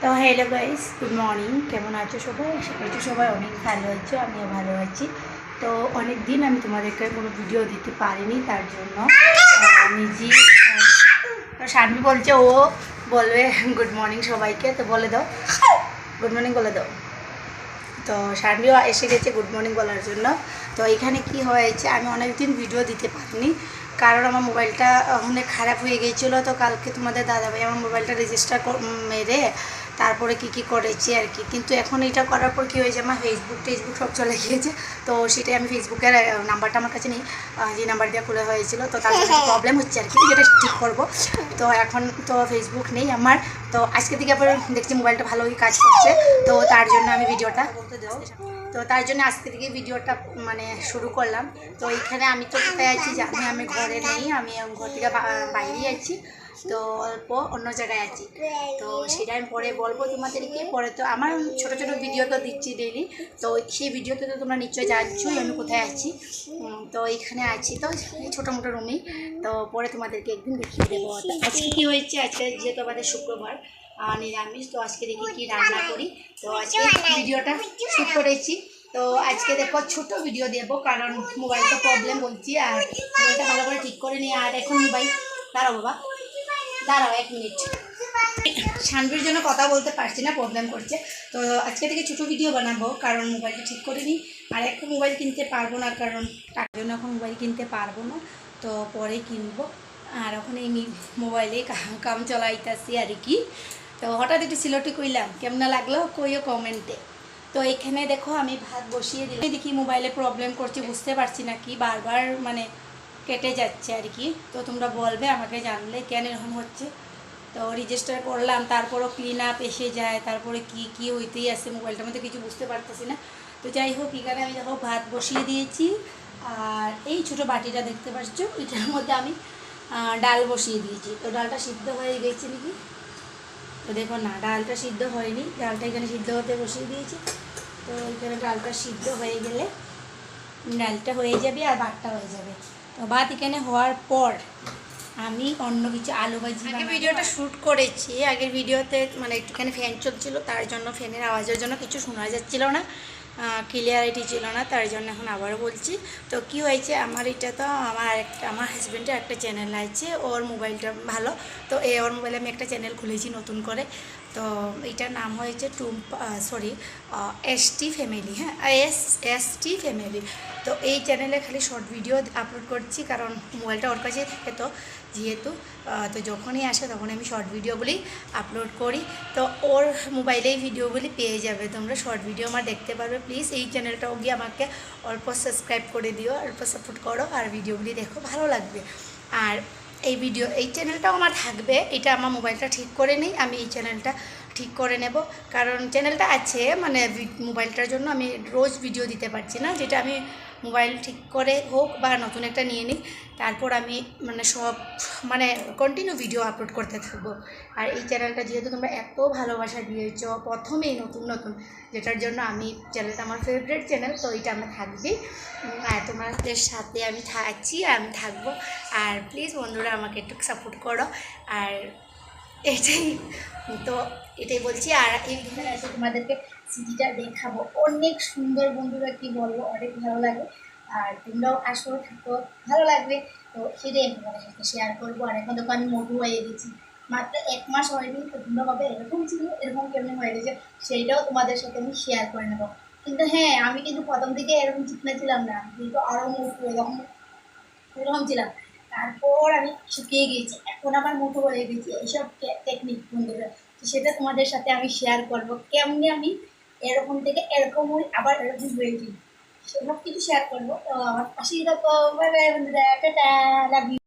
তো hello guys good morning কেমন আছো সবাই? আশা সবাই অনেক ভালো আছো, আমিও ভালো আছি। তো অনেক দিন আমি তোমাদেরকে কোনো ভিডিও দিতে পারিনি, তার জন্য তো শানভি বলছে, ও বলবে গুড মর্নিং সবাইকে। তো বলে দাও। গুড মর্নিং বলে দাও। তো শানভিও এসে গেছে গুড মর্নিং বলার জন্য। তো এখানে কি হয়েছে, আমি অনেক দিন ভিডিও দিতে পারিনি। কারণ আমার মোবাইলটা অনেক খারাপ হয়ে গিয়েছিল তো কালকে তোমাদের দাদাভাই আমার মোবাইলটা রেজিস্টার মেরে তারপরে কি কি করেছি আর কি। কিন্তু এখন এটা করার পর কী হয়েছে, আমার ফেসবুক টেসবুক সব চলে গিয়েছে। তো সেটাই আমি ফেসবুকের নাম্বারটা আমার কাছে নেই যে নাম্বার দিয়ে খোলা হয়েছিল, তো তার প্রবলেম হচ্ছে আর কি, যেটা ঠিক করব। তো এখন তো ফেসবুক নেই আমার, তো আজকে থেকে আবার দেখছি মোবাইলটা ভালোই কাজ করছে, তো তার জন্য আমি ভিডিওটা তো তার জন্য আজকে থেকে ভিডিওটা মানে শুরু করলাম। তো এইখানে আমি তো কোথায় আছি জানি আমি ঘরে নেই, আমি ঘর থেকে বাইরেই আছি। তো অল্প অন্য জায়গায় আছি। তো সেটা আমি পরে বলব তোমাদেরকে। পরে তো আমার ছোট ছোট ভিডিও তো দিচ্ছি ডেলি তো সেই ভিডিওতে তো তোমরা নিশ্চয়ই জানছোই আমি কোথায় আছি। তো এইখানে আছি তো ছোটো মোটো রুমেই তো পরে তোমাদেরকে একদিন দেখিয়ে দেবো। আজকে কী হয়েছে? আজকে যেহেতু আমাদের শুক্রবার নিরামিষ, তো আজকে দেখি কী রান্না করি। তো আজকে ভিডিওটা শ্যুট করেছি। তো আজকে দেখো ছোট ভিডিও দেবো, কারণ মোবাইলটা প্রবলেম বলছি, আর মোবাইলটা ভালো করে ঠিক করে নিই আর এখন মোবাইল দাঁড়াও বাবা। দাঁড়াও এক মিনিট শানভির জন্য কথা বলতে পারছি না প্রবলেম করছে। তো আজকে থেকে ছোটো ভিডিও বানাবো, কারণ মোবাইলটা ঠিক করে নিই আর একটা মোবাইল কিনতে পারব না, কারণ টাকার জন্য এখন মোবাইল কিনতে পারব না। তো পরে কিনবো। আর এখন এই মোবাইলে কাম চলাইতেছি আর কি। তো হঠাৎ একটু সিলোটি কইলাম, কেমন লাগল? কইও কমেন্টে তো এখানে দেখো, আমি ভাত বসিয়ে দিলাম। দেখি মোবাইলে প্রবলেম করছি, বুঝতে পারছি না কি, বারবার মানে কেটে যাচ্ছে আর কি। তো তোমরা বলবে, আমাকে জানলে কেন এরকম হচ্ছে। তো রেজিস্টার করলাম, তারপরও ক্লিন আপ এসে যায়, তারপরে কি কি হইতেই আছে মোবাইলটার মধ্যে কিছু বুঝতে পারতেছি না। তো যাই হোক, এখানে আমি দেখো ভাত বসিয়ে দিয়েছি। আর এই ছোট বাটিটা দেখতে পাচ্ছ, এটার মধ্যে আমি ডাল বসিয়ে দিয়েছি। তো ডালটা সিদ্ধ হয়ে গেছে নাকি? তো দেখো না ডালটা সিদ্ধ হয়নি। ডালটা এখানে সিদ্ধ হতে বসিয়ে দিয়েছি। তো এখানে ডালটা সিদ্ধ হয়ে গেলে ডালটা হয়ে যাবে আর ভাতটা হয়ে যাবে। তো ভাত এখানে হওয়ার পর আমি অন্য কিছু আলু ভাজি আগে ভিডিওটা শ্যুট করেছি। আগের ভিডিওতে মানে একটুখানি ফ্যান চলছিল তার জন্য ফ্যানের আওয়াজের জন্য কিছু শোনা যাচ্ছিল না। ক্লিয়ারিটি ছিল না, তার জন্য এখন আবারও বলছি। তো কি হয়েছে, আমার এটা তো আমার একটা, আমার হাজব্যান্ডের একটা চ্যানেল আছে, ওর মোবাইলটা ভালো। তো এ ওর মোবাইলে আমি একটা চ্যানেল খুলেছি নতুন করে। তো এটার নাম হয়েছে Tumpa sorry S T family হ্যাঁ এস এস টি ফ্যামিলি তো এই চ্যানেলে খালি শর্ট ভিডিও আপলোড করছি, কারণ মোবাইলটা ওর কাছে থাকে তো যেহেতু তো যখনই আসে তখন আমি শর্ট ভিডিওগুলি আপলোড করি। তো ওর মোবাইলেই ভিডিওগুলি পেয়ে যাবে, তোমরা শর্ট ভিডিও আমার দেখতে পারবে। প্লিজ এই চ্যানেলটাও গিয়ে আমাকে অল্প সাবস্ক্রাইব করে দিও, অল্প সাপোর্ট করো, আর ভিডিওগুলি দেখো, ভালো লাগবে। আর এই ভিডিও এই চ্যানেলটাও আমার থাকবে। এটা আমার মোবাইলটা ঠিক করে নিই, আমি এই চ্যানেলটা ঠিক করে নেব। কারণ চ্যানেলটা আছে মানে মোবাইলটার জন্য আমি রোজ ভিডিও দিতে পারছি না। যেটা আমি মোবাইল ঠিক করে হোক বা নতুন একটা নিয়ে নিই তারপর আমি মানে সব মানে কন্টিনিউ ভিডিও আপলোড করতে থাকব। আর এই চ্যানেলটা যেহেতু তোমরা এত ভালোবাসা দিয়েছ প্রথমেই নতুন নতুন যেটার জন্য আমি চ্যানেলটা আমার ফেভারিট চ্যানেল তো এটা আমার থাকবেই। উম, আর তোমাদের সাথে আমি থাকছি আমি থাকব। আর প্লিজ বন্ধুরা আমাকে একটু সাপোর্ট করো। আর এটাই তো এটাই বলছি, আর এইখানে এসে তোমাদেরকে সিটিটা দেখাবো। অনেক সুন্দর বন্ধুরা কি বলব, অনেক ভালো লাগে। আর তোমরাও আসো, থাকো, ভালো লাগবে। তো সেটাই আমি তোমাদের সাথে শেয়ার করব। আর এখন আমি মোটু হয়ে গেছি। মাত্র এক মাস হয়নি, তো তোমরা ভাবে এরকম ছিল, এরকম কেমনি হয়ে গেছে, সেইটাও তোমাদের সাথে আমি শেয়ার করে নেব। কিন্তু হ্যাঁ আমি কিন্তু প্রথম দিকে এরকম চিকনা ছিলাম না কিন্তু আরও মোটু এরকম এরকম ছিলাম। তারপর আমি শুকিয়ে গিয়েছি। এখন আমার মোটো হয়ে গেছি। এইসব টেকনিক বন্ধুরা। তো সেটা তোমাদের সাথে আমি শেয়ার করব। কেমনি আমি এরকম থেকে এরকম হই, আবার এরকম হয়ে গেছি সেসব কিছু শেয়ার করব। তো আমার পাশেই লাভ ইউ